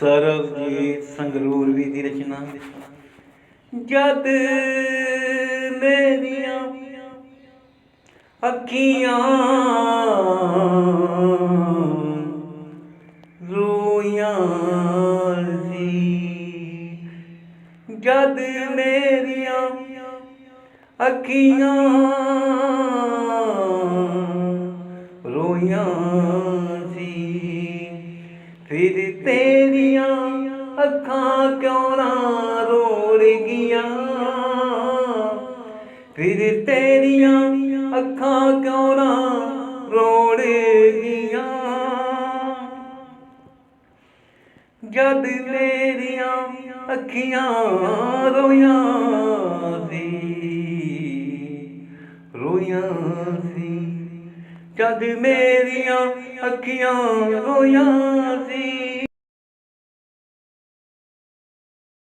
ਸਰਬਜੀਤ ਸੰਗਰੂਰ ਵੀ ਦੀ ਰਚਨਾ। ਜਦ ਮੇਰੀਆਂ ਅੱਖੀਆਂ ਰੋਈਆਂ ਸੀ ਜਦ ਮੇਰੀਆਂ ਅੱਖੀਆਂ ਰੋਈਆਂ ਫਿਰ ਤੇਰੀਆਂ ਅੱਖਾਂ ਕਿਉਂ ਨਾ ਰੋੜ ਗਈਆਂ? ਫਿਰ ਤੇਰੀਆਂ ਅੱਖਾਂ ਕਿਉਂ ਨਾ ਰੋੜ ਗਈਆਂ? ਜਦ ਮੇਰੀਆਂ ਅੱਖੀਆਂ ਰੋਈਆਂ ਸੀ ਰੋਈਆਂ ਸੀ। ਜਦ ਮੇਰੀਆਂ ਅੱਖੀਆਂ ਰੋਈਆਂ